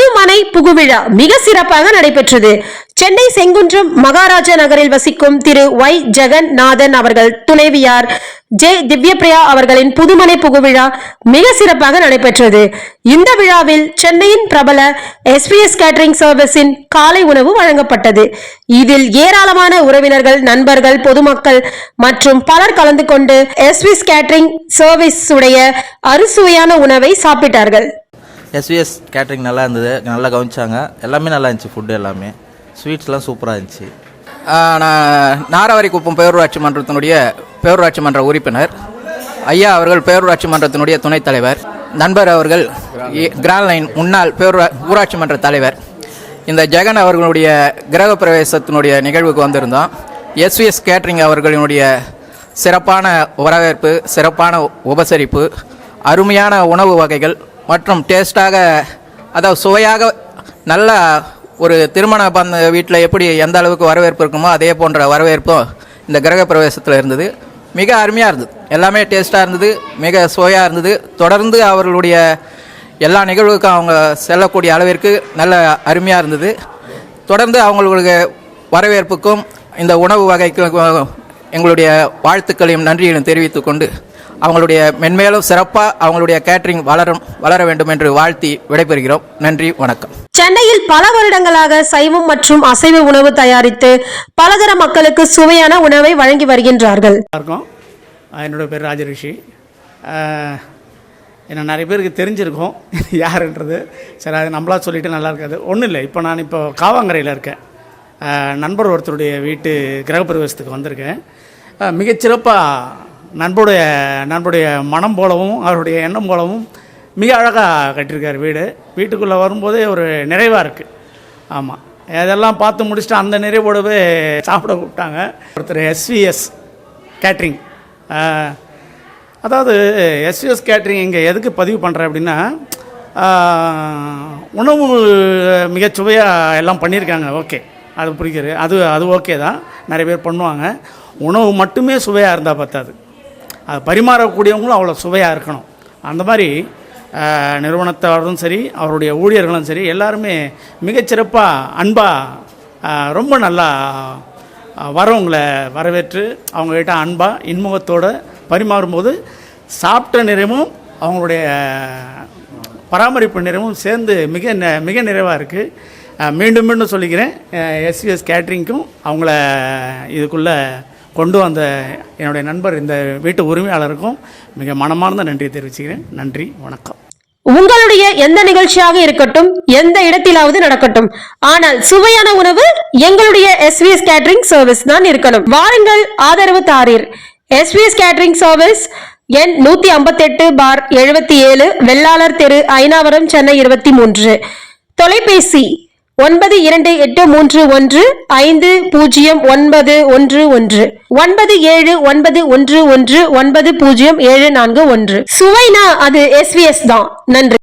புதுமனை புகுவிழா மிக சிறப்பாக நடைபெற்றது. சென்னை செங்குன்றம் மகாராஜா நகரில் வசிக்கும் திரு ஒய் ஜெகநாதன் அவர்கள் துணைவியார் ஜே திவ்யபிரியா அவர்களின் புதுமனை புகுவிழா மிக சிறப்பாக நடைபெற்றது. இந்த விழாவில் சென்னையின் பிரபல எஸ்பிஎஸ் கேட்டரிங் சர்வீஸின் காலை உணவு வழங்கப்பட்டது. இதில் ஏராளமான உறவினர்கள் நண்பர்கள் பொதுமக்கள் மற்றும் பலர் கலந்து கொண்டு எஸ்பிஎஸ் கேட்டரிங் சர்வீஸ் உடைய அறுசுவையான உணவை சாப்பிட்டார்கள். எஸ்விஎஸ் கேட்ரிங் நல்லா இருந்தது. நல்லா கவனிச்சாங்க. எல்லாமே நல்லா இருந்துச்சு ஃபுட்டு எல்லாமே. ஸ்வீட்ஸ்லாம் சூப்பராக இருந்துச்சு. நான் நான் நாராவரிக்குப்பம் பேரூராட்சி மன்றத்தினுடைய பேரூராட்சி மன்ற உறுப்பினர். ஐயா அவர்கள் பேரூராட்சி மன்றத்தினுடைய துணைத் தலைவர். நண்பர் அவர்கள் இ- கிராண்ட் லைன் முன்னாள் பேரூரா ஊராட்சி மன்ற தலைவர். இந்த ஜெகன் அவர்களுடைய கிரக பிரவேசத்தினுடைய நிகழ்வுக்கு வந்திருந்தோம். எஸ்விஎஸ் கேட்ரிங் அவர்களினுடைய சிறப்பான வரவேற்பு சிறப்பான உபசரிப்பு அருமையான உணவு வகைகள் மற்றும் டேஸ்ட்டாக அதாவது சுவையாக நல்ல ஒரு திருமண பந்த வீட்டில் எப்படி எந்த அளவுக்கு வரவேற்பு இருக்குமோ அதே போன்ற வரவேற்பும் இந்த கிரக பிரவேசத்தில் இருந்தது. மிக அருமையாக இருந்தது. எல்லாமே டேஸ்ட்டாக இருந்தது மிக சுவையாக இருந்தது. தொடர்ந்து அவர்களுடைய எல்லா நிகழ்வுக்கும் அவங்க செல்லக்கூடிய அளவிற்கு நல்ல அருமையாக இருந்தது. தொடர்ந்து அவங்களுடைய வரவேற்புக்கும் இந்த உணவு வகைக்கும் எங்களுடைய வாழ்த்துக்களையும் நன்றிகளையும் தெரிவித்துக்கொண்டு அவங்களுடைய மென்மேலும் சிறப்பாக அவங்களுடைய கேட்டரிங் வளரும் வளர வேண்டும் என்று வாழ்த்தி விடைபெறுகிறோம். நன்றி வணக்கம். சென்னையில் பல வருடங்களாக சைவம் மற்றும் அசைவ உணவு தயாரித்து பலதர மக்களுக்கு சுவையான உணவை வழங்கி வருகின்றார்கள். என்னோட பேர் ராஜரிஷி. என்ன நிறைய பேருக்கு தெரிஞ்சிருக்கும் யாருன்றது. சரி அது நம்மளா சொல்லிட்டு நல்லா இருக்காது. ஒன்றும் இல்லை இப்போ நான் இப்போ காவாங்கரையில் இருக்கேன். நண்பர் ஒருத்தருடைய வீட்டு கிரகப்பிரவேசத்துக்கு வந்திருக்கேன். மிகச்சிறப்பாக நண்புடைய நண்புடைய மனம் போலவும் அவருடைய எண்ணம் போலவும் மிக அழகாக கட்டியிருக்கார் வீடு. வீட்டுக்குள்ளே வரும்போதே ஒரு நிறைவாக இருக்குது ஆமாம் அதெல்லாம் பார்த்து முடிச்சுட்டு அந்த நிறைவோடவே சாப்பிட கூப்பிட்டாங்க. ஒருத்தர் எஸ்விஎஸ் கேட்ரிங். அதாவது எஸ்விஎஸ் கேட்ரிங் இங்கே எதுக்கு பதிவு பண்ணுறேன் அப்படின்னா உணவு மிக சுவையாக எல்லாம் பண்ணியிருக்காங்க. ஓகே. அது பிடிக்கிறது அது அது ஓகே தான். நிறைய பேர் பண்ணுவாங்க. உணவு மட்டுமே சுவையாக இருந்தால் பத்தாது. அது பரிமாறக்கூடியவங்களும் அவ்வளோ சுவையாக இருக்கணும். அந்த மாதிரி ஆஹ், நிறுவனத்தாரும் சரி அவருடைய ஊழியர்களும் சரி எல்லாருமே மிகச்சிறப்பாக அன்பாக ரொம்ப நல்லா வரவங்களை வரவேற்று அவங்ககிட்ட அன்பாக இன்முகத்தோடு பரிமாறும்போது சாப்பிட்ட நிறைவும் அவங்களுடைய பராமரிப்பு நிறைவும் சேர்ந்து மிக ந- மிக நிறைவாக இருக்குது மீண்டும் மீண்டும் சொல்லிக்கிறேன். எஸ்விஎஸ் கேட்ரிங்க்கும் அவங்கள இதுக்குள்ளே கொண்டு வந்த என்னுடைய நண்பர் இந்த வீட்டு உரிமையாளருக்கும் மிக மனமார்ந்த நன்றியை தெரிவிச்சுக்கிறேன். நன்றி வணக்கம். உங்களுடைய எந்த நிகழ்ச்சியாக இருக்கட்டும் எந்த இடத்திலாவது நடக்கட்டும் ஆனால் சுவையான உணவு எங்களுடைய எஸ்விஎஸ் கேட்டரிங் சர்வீஸ் தான் இருக்கணும். வாருங்கள் ஆதரவு தாரீர். எஸ்விஎஸ் கேட்டரிங் சர்வீஸ் எண் நூத்தி ஐம்பத்தெட்டு பார் எழுபத்தி ஏழு வெள்ளாளர் தெரு ஐநாவரம் சென்னை இருபத்தி மூன்று. தொலைபேசி ஒன்பது இரண்டு எட்டு மூன்று ஒன்று ஐந்து பூஜ்ஜியம் ஒன்பது ஒன்று ஒன்று ஒன்பது ஏழு ஒன்பது ஒன்று ஒன்று ஒன்பது பூஜ்ஜியம் ஏழு நான்கு ஒன்று. சுவைனா அது எஸ்விஎஸ் தான். நன்றி.